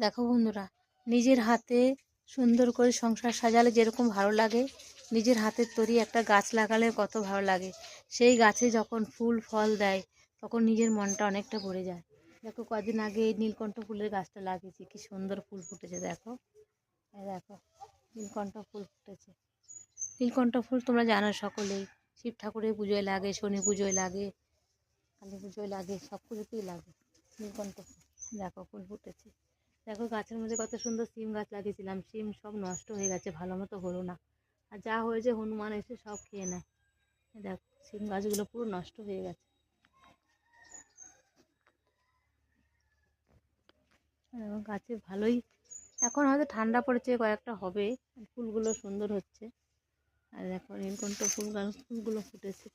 দেখো বন্ধুরা, নিজের হাতে সুন্দর করে সংসার সাজালে যেরকম ভালো লাগে, নিজের হাতের তৈরি একটা গাছ লাগালে কত ভালো লাগে। সেই গাছে যখন ফুল, ফল দেয়, তখন নিজের মনটা অনেকটা ভরে যায়। দেখো কদিন আগে এই নীলকণ্ঠ ফুলের গাছটা লাগিয়েছি, কি সুন্দর ফুল ফুটেছে দেখো। দেখো, নীলকণ্ঠ ফুল ফুটেছে। নীলকণ্ঠ ফুল তোমরা জানো সকলেই, শিব ঠাকুরের পুজোয় লাগে, শনি পুজোয় লাগে, কালী পুজোয় লাগে, সব পুজোতেই লাগে নীলকণ্ঠ ফুল। দেখো ফুল ফুটেছে। দেখো গাছের মধ্যে কত সুন্দর সিম গাছ লাগিয়েছিলাম, সিম সব নষ্ট হয়ে গেছে, ভালো মতো হলো না। আর যা হয়েছে হনুমান এসে সব খেয়ে নেয়। দেখো, সিম গাছগুলো পুরো নষ্ট হয়ে গেছে। গাছে ভালোই, এখন হয়তো ঠান্ডা পড়েছে, কয়েকটা হবে, ফুলগুলো সুন্দর হচ্ছে। আর দেখো, নীলকণ্ঠ ফুল গাছ, ফুলগুলো ফুটেছে।